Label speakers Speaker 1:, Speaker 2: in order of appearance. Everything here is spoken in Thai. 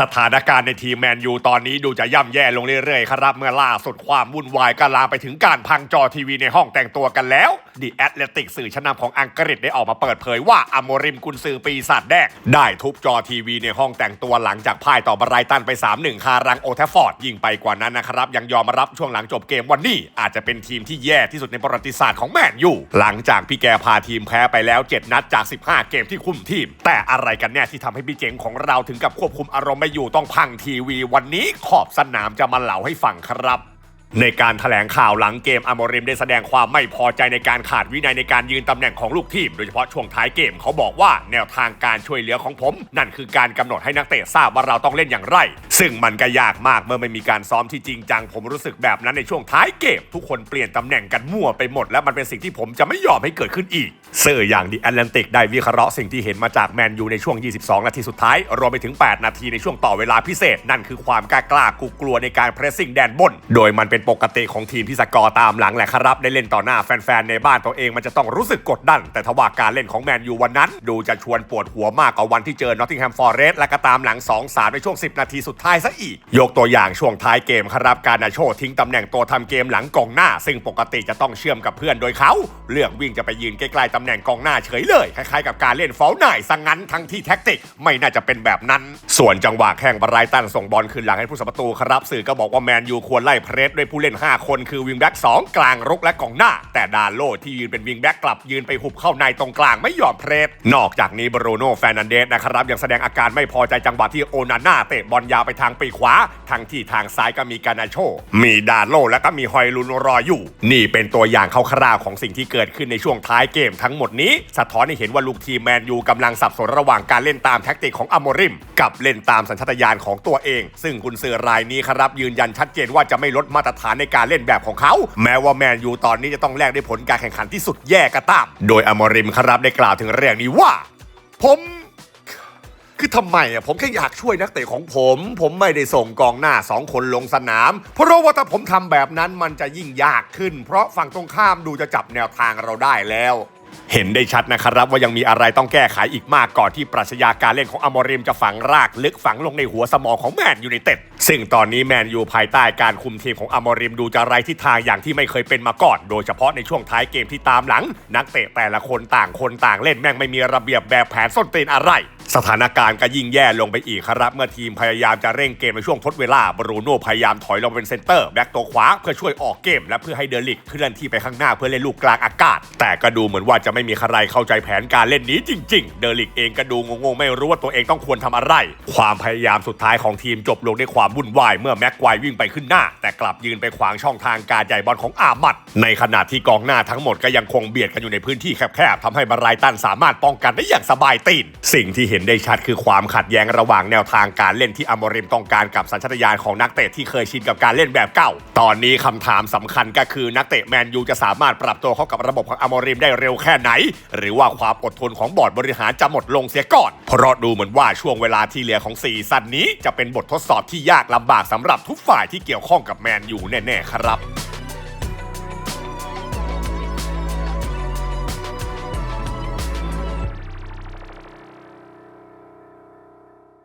Speaker 1: สถานการณ์ในทีมแมนยูตอนนี้ดูจะย่ำแย่ลงเรื่อยๆ ครับ เมื่อล่าสุดความวุ่นวายก็ลามไปถึงการพังจอทีวีในห้องแต่งตัวกันแล้ว ดีแอตเลติกสื่อชั้นนำของอังกฤษได้ออกมาเปิดเผยว่าอโมริมกุนซือปีศาจแดงได้ทุบจอทีวีในห้องแต่งตัวหลังจากพ่ายต่อบรายตันไป 3-1 คารังโอเทฟฟอร์ด ยิ่งไปกว่านั้นนะครับ ยังยอมรับช่วงหลังจบเกมวันนี้อาจจะเป็นทีมที่แย่ที่สุดในประวัติศาสตร์ของแมนยูหลังจากพี่แกพาทีมแพ้ไปแล้ว 7 นัดจาก 15 เกมที่คุมทีม แต่อะไรกันแน่ที่ทำให้พี่เจ๋งของเราถึงกับควบคุมอารมณ์ไม่อยู่ต้องพังทีวี วันนี้ขอบสนามจะมาเล่าให้ฟังครับ ในการถแถลงข่าวหลังเกมอโมริมได้แสดงความไม่พอใจในการขาดวินัยในการยืนตำแหน่งของลูกทีม โดยเฉพาะช่วงท้ายเกมเขาบอกว่าแนวทางการช่วยเหลือของผม นั่นคือการกำหนดให้นักเตะทราบว่าเราต้องเล่นอย่างไร ซึ่งมันก็ยากมากเมื่อไม่มีการซ้อมที่จริงจัง ผมรู้สึกแบบนั้นในช่วงท้ายเกม ทุกคนเปลี่ยนตำแหน่งกันมั่วไปหมด และมันเป็นสิ่งที่ผมจะไม่ยอมให้เกิดขึ้นอีกเสื่ออย่างดิแอตแลนติกได้วิเคราะห์สิ่งที่เห็นมาจากแมนยูในช่วง 22 นาทีสุดท้ายรวมไปถึง 8 นาทีในช่วงต่อเวลาพิเศษ นั่นคือความกล้ากล้ากลัวกลัวในการเพรสซิ่งแดนบน โดยมันเป็นปกติของทีมที่สกอร์ตามหลังแหละครับ ได้เล่นต่อหน้าแฟนๆในบ้านตัวเองมันจะต้องรู้สึกกดดัน แต่ทว่าการเล่นของแมนยูวันนั้น ดูจะชวนปวดหัวมากกว่าวันที่เจอนอตติงแฮมฟอร์เรสต์และก็ตามหลัง 2-3 ในช่วง 10 นาทีสุดท้ายซะอีก ยกตัวอย่างช่วงท้ายเกมครับการนาโชทิ้งตำแหน่งตัวทำเกมหลังกองหน้า ซึ่งปกติจะต้องเชื่อมกับเพื่อนโดยเขา เลือกวิ่งจะไปยืนใกล้ๆตำแหน่งกองหน้าเฉยเลยคล้ายๆกับการเล่นฟอลไนสังงั้นทั้งที่แท็กติกไม่น่าจะเป็นแบบนั้น ส่วนจังหวะแข่งบรายตันส่งบอลคืนหลังให้ผู้สัประตูครับสื่อก็บอกว่าแมนยูควรไล่เพรสด้วยผู้เล่น 5 คนคือวิงแบ็ก2 กลางรุกและกองหน้า แต่ดานโลที่ยืนเป็นวิงแบ็กกลับยืนไปหุบเข้าในตรงกลางไม่ยอมเพรสนอกจากนี้บรูโน่แฟร์นันเดสนะครับยังแสดงอาการไม่พอใจจังหวะที่โอนาน่าเตะบอลยาวไปทางปีขวาทั้งที่ทางซ้ายก็มีกานาโช มีดานโลและก็มีฮอยลุนรออยู่ นี่เป็นตัวอย่างคร่าวๆของสิ่งที่เกิดขึ้นในช่วงท้ายเกมทั้งหมดนี้ สะท้อนให้เห็นว่าลูกทีมแมนยูกำลังสับสนระหว่างการเล่นตามแท็กติกของอโมริม กับเล่นตามสัญชาตญาณของตัวเอง ซึ่งกุนซือรายนี้ครับยืนยันชัดเจนว่าจะไม่ลดมาตรฐานในการเล่นแบบของเขา แม้ว่าแมนยูตอนนี้จะต้องแลกด้วยผลการแข่งขันที่สุดแย่ก็ตาม โดยอมริมครับได้กล่าวถึงเรื่องนี้ว่า ผมคือทำไมอะผมแค่อยากช่วยนักเตะของผม ผมไม่ได้ส่งกองหน้าสองคนลงสนาม เพราะว่าถ้าผมทำแบบนั้นมันจะยิ่งยากขึ้น เพราะฝั่งตรงข้ามดูจะจับแนวทางเราได้แล้ว เห็นได้ชัดนะครับว่ายังมีอะไรต้องแก้ไขอีกมากก่อนที่ปรัชญาการเล่นของอโมริมจะฝังรากลึกฝังลงในหัวสมองของแมนยูในเต็ดซึ่งตอนนี้แมนยูภายใต้การคุมทีมของอโมริมดูจะไร้ทิศทางอย่างที่ไม่เคยเป็นมาก่อน โดยเฉพาะในช่วงท้ายเกมที่ตามหลัง นักเตะแต่ละคนต่างคนต่างเล่นแม่งไม่มีระเบียบแบบแผนส้นตีนอะไร สถานการณ์ก็ยิ่งแย่ลงไปอีกครับ เมื่อทีมพยายามจะเร่งเกมในช่วงทดเวลาบรูโน่พยายามถอยลงเป็นเซนเตอร์แบ็กตัวขวาเพื่อช่วยออกเกม และเพื่อให้เดลิกเคลื่อนที่ไปข้างหน้าเพื่อเล่นลูกกลางอากาศ แต่ก็ดูเหมือนว่าจะไม่มีใครเข้าใจแผนการเล่นนี้จริง ๆ เดลิกเองก็ดูงงๆไม่รู้ว่าตัวเองต้องควรทำอะไร ความพยายามสุดท้ายของทีมจบลงด้วยความวุ่นวายเมื่อแม็กควายวิ่งไปขึ้นหน้า แต่กลับยืนไปขวางช่องทางการจ่ายบอลของอามัดในขณะที่กองหน้าทั้งหมดก็ยังคงเบียดกันอยู่ในพื้นที่แคบๆทำให้บรายตันสามารถป้องกันได้อย่างสบายตีนสิ่งที่เห็นได้ชัดคือความขัดแย้งระหว่างแนวทางการเล่นที่อมริมต้องการกับสัญชาตญาณของนักเตะที่เคยชินกับการเล่นแบบเก่า ตอนนี้คำถามสำคัญก็คือนักเตะแมนยูจะสามารถปรับตัวเข้ากับระบบของอมริมได้เร็วแค่ไหน หรือว่าความอดทนของบอร์ดบริหารจะหมดลงเสียก่อน เพราะดูเหมือนว่าช่วงเวลาที่เหลือของซีซั่นนี้ จะเป็นบททดสอบที่ยากลำบากสำหรับทุกฝ่ายที่เกี่ยวข้องกับแมนยูแน่ๆครับ